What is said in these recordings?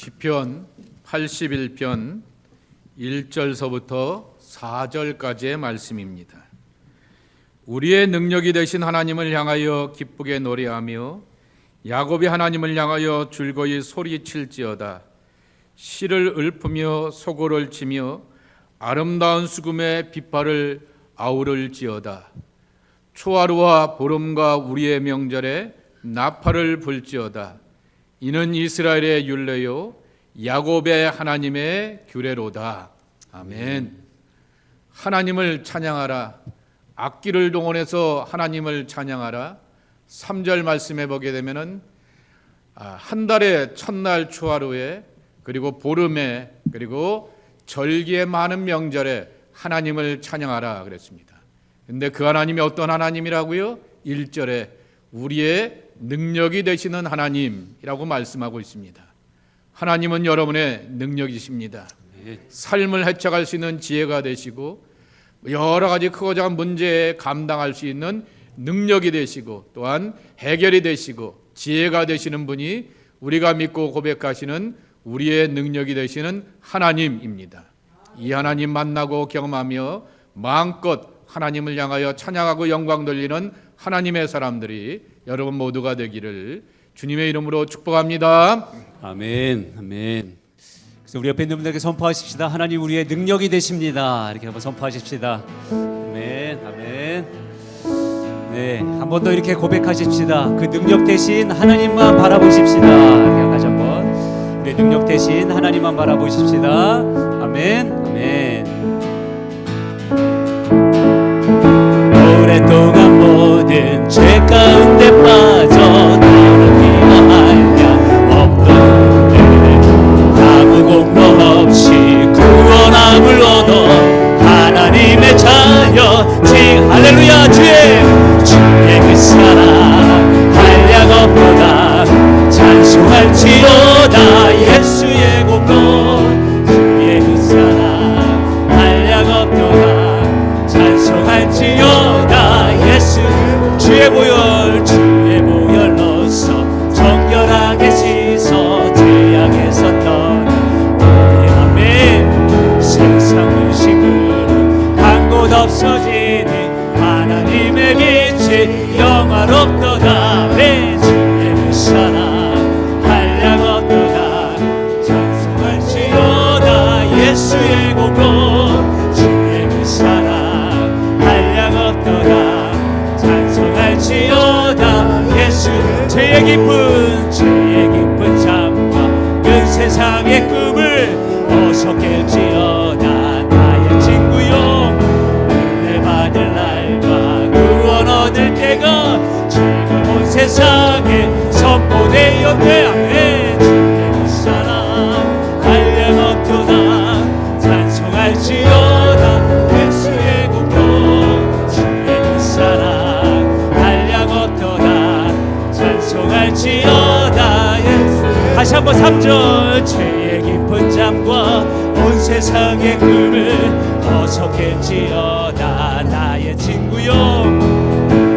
시편 81편 1절서부터 4절까지의 말씀입니다. 우리의 능력이 되신 하나님을 향하여 기쁘게 노래하며 야곱이 하나님을 향하여 즐거이 소리칠지어다. 씨를 읊으며 소고를 치며 아름다운 수금의 빛발을 아우를지어다. 초하루와 보름과 우리의 명절에 나팔을 불지어다. 이는 이스라엘의 율례요 야곱의 하나님의 규례로다. 아멘. 하나님을 찬양하라. 악기를 동원해서 하나님을 찬양하라. 3절 말씀해 보게 되면은 아, 한 달의 첫날 초하루에 그리고 보름에 그리고 절기의 많은 명절에 하나님을 찬양하라 그랬습니다. 근데 그 하나님이 어떤 하나님이라고요? 1절에 우리의 능력이 되시는 하나님이라고 말씀하고 있습니다. 하나님은 여러분의 능력이십니다. 삶을 헤쳐갈 수 있는 지혜가 되시고 여러 가지 크고 작은 문제에 감당할 수 있는 능력이 되시고 또한 해결이 되시고 지혜가 되시는 분이 우리가 믿고 고백하시는 우리의 능력이 되시는 하나님입니다. 이 하나님 만나고 경험하며 마음껏 하나님을 향하여 찬양하고 영광 돌리는 하나님의 사람들이 여러분 모두가 되기를 주님의 이름으로 축복합니다. 아멘, 아멘. 그래서 우리 옆에 있는 분들에게 선포하십시다. 하나님 우리의 능력이 되십니다. 이렇게 한번 선포하십시다. 아멘, 아멘. 네, 한 번 더 이렇게 고백하십시다. 그 능력 대신 하나님만 바라보십시다. 이렇게 다시 한번 우리 능력 대신 하나님만 바라보십시다. 아멘. 가 세상의 꿈을 어서 깰지 한번 3절. 죄의 깊은 잠과 온 세상의 꿈을 어서 깰지어다. 나의 친구요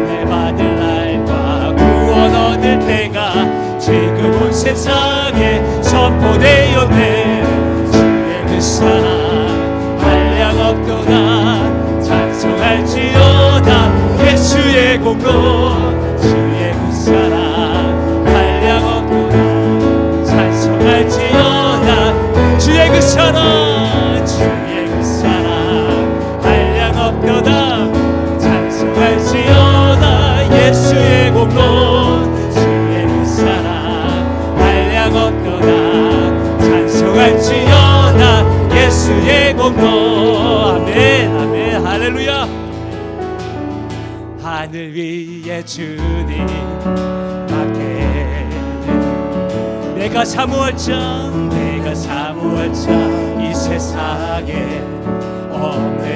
내 받을 날과 구원 얻을 때가 지금 온 세상에 선포되었네. 주의 그 사랑 한량 없도다 찬송할지어다. 예수의 공로 사랑 주의 그 사랑 한량 없도다. 찬송할지어다. 예수의 공로 주의 그 사랑 한량 없도다. 찬송할지어다. 예수의 공로. 아멘 아멘. 할렐루야. 하늘 위에 주님 밖에 내가 사모할 자 내가 사 모할 자 이 세상에 없네.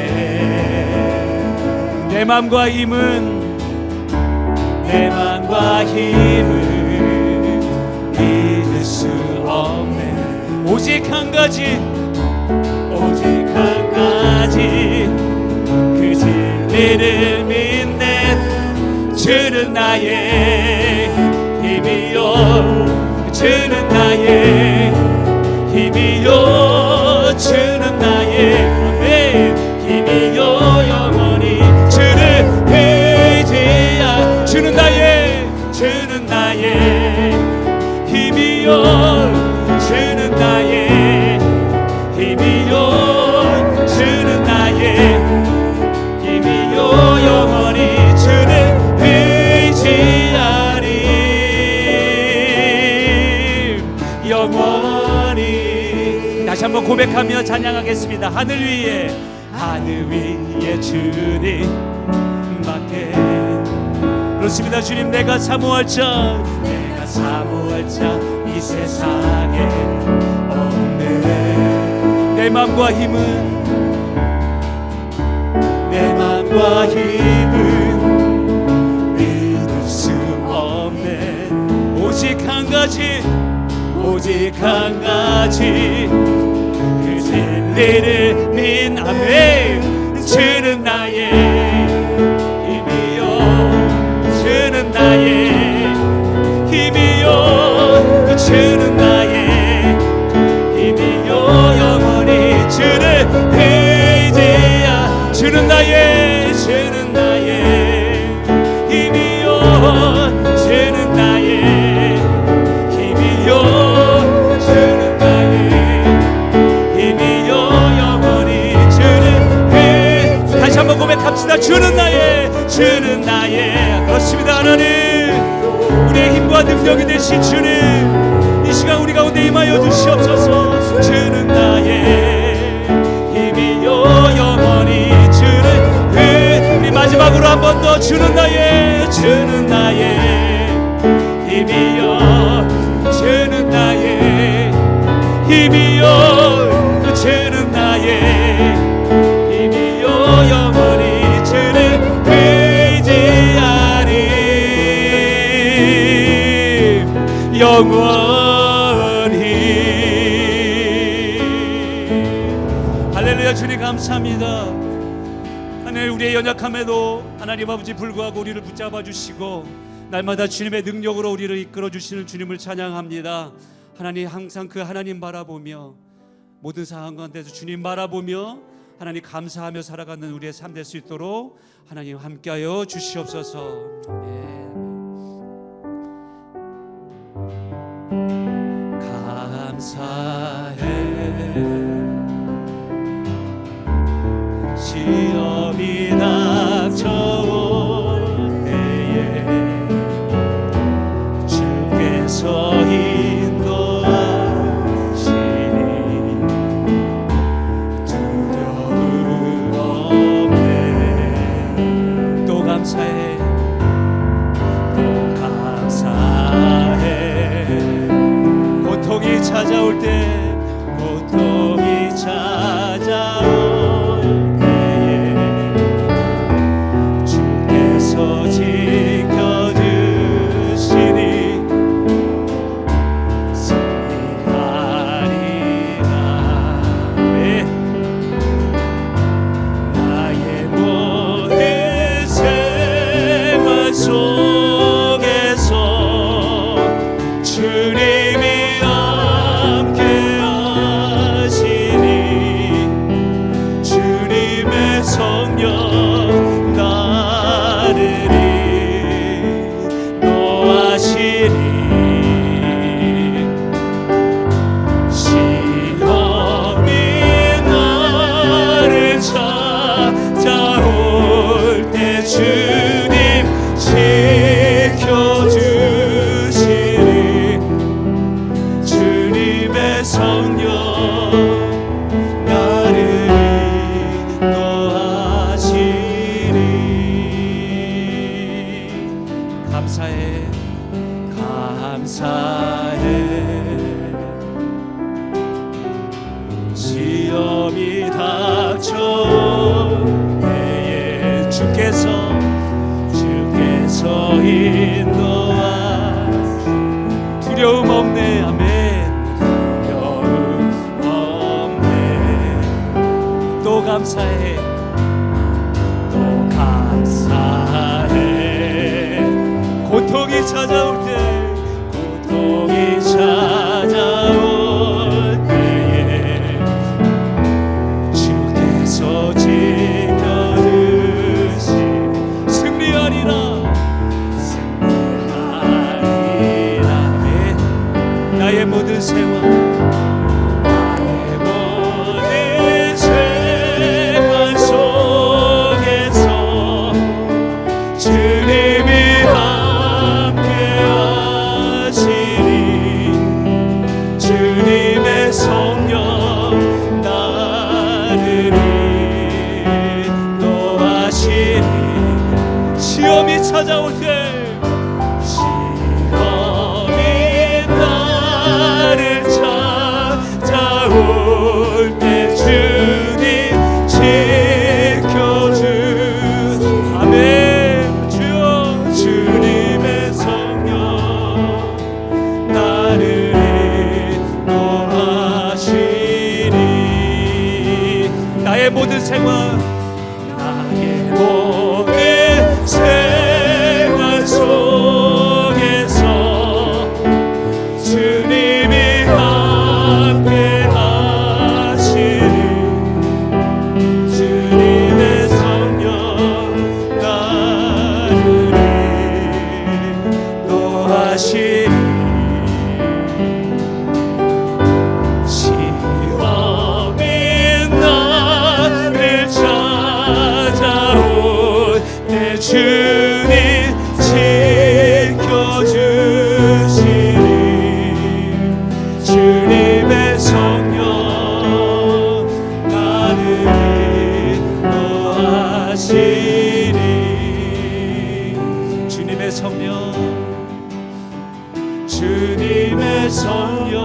내 맘과 힘은 내 맘과 힘을 믿을 수 없네. 오직 한 가지 오직 한 가지. 그 진리를 믿는 주는 나의 힘이요. 주는 나의 힘이요 주는 나의 은혜 힘이요 영원히 주를 의지한 주는 나의 주는 고백하며 찬양하겠습니다. 하늘 위에 하늘 위에 주님 밖에. 그렇습니다. 주님 내가 사모할 자 내가 사모할 자 이 세상에 없네. 내 맘과 힘은 내 맘과 힘은 믿을 수 없네. 오직 한 가지 오직 한 가지 그 진리를 민아멘 주는 나의 하나님 우리의 힘과 능력이 되신 주님 이 시간 우리 가운데 임하여 주시옵소서. 주는 나의 힘이요 영원히 주는 의 우리 마지막으로 한 번 더 주는 나의 주는 나의 힘이요 주는 나의 힘이요 영원히 할렐루야 주님 감사합니다 하나님 우리의 연약함에도 하나님 아버지 불구하고 우리를 붙잡아 주시고 날마다 주님의 능력으로 우리를 이끌어 주시는 주님을 찬양합니다. 하나님 항상 그 하나님 바라보며 모든 상황 가운데서 주님 바라보며 하나님 감사하며 살아가는 우리의 삶 될 수 있도록 하나님 함께하여 주시옵소서. 예. 감사해. 시험이 찾아올 때 감사해. 또 감사해. 고통이 찾아올 때 everyone. 주님의 성령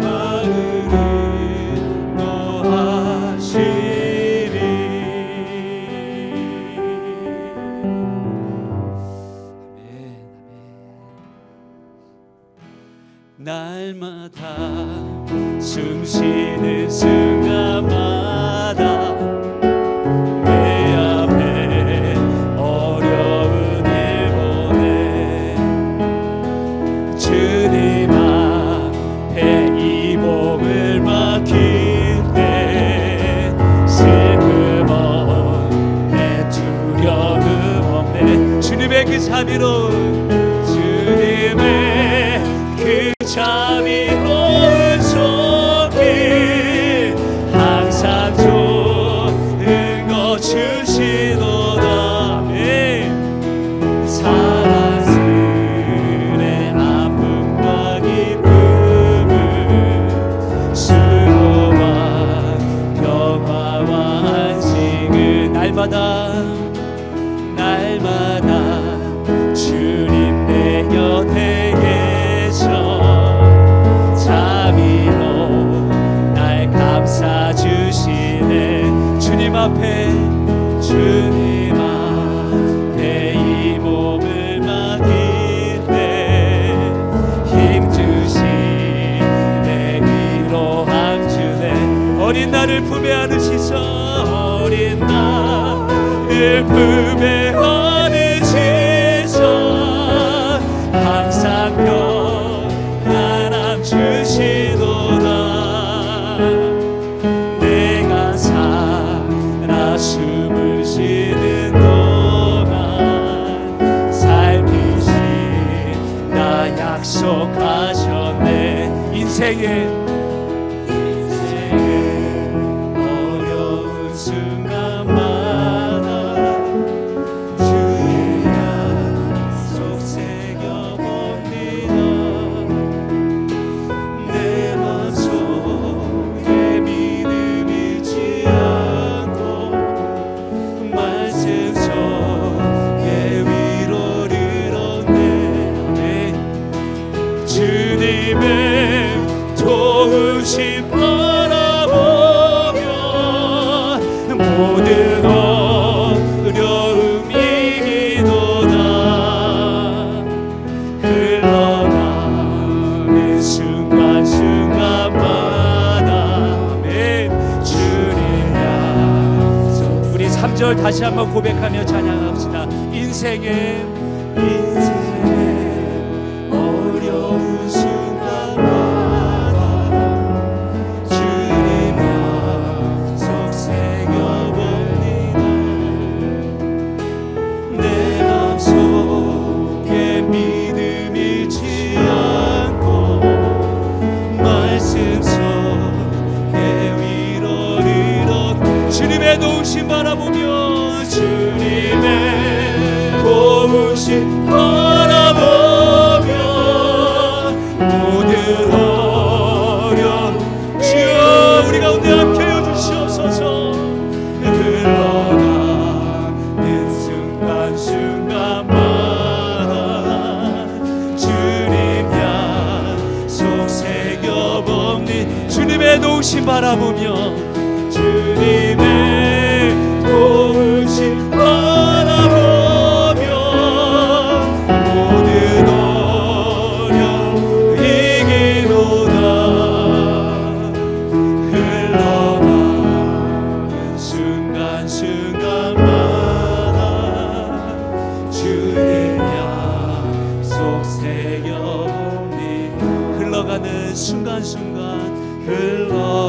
나를 Shepherd. 주님을 다시 한번 고백하며 찬양합시다. 인생의 인생 순간순간 흘러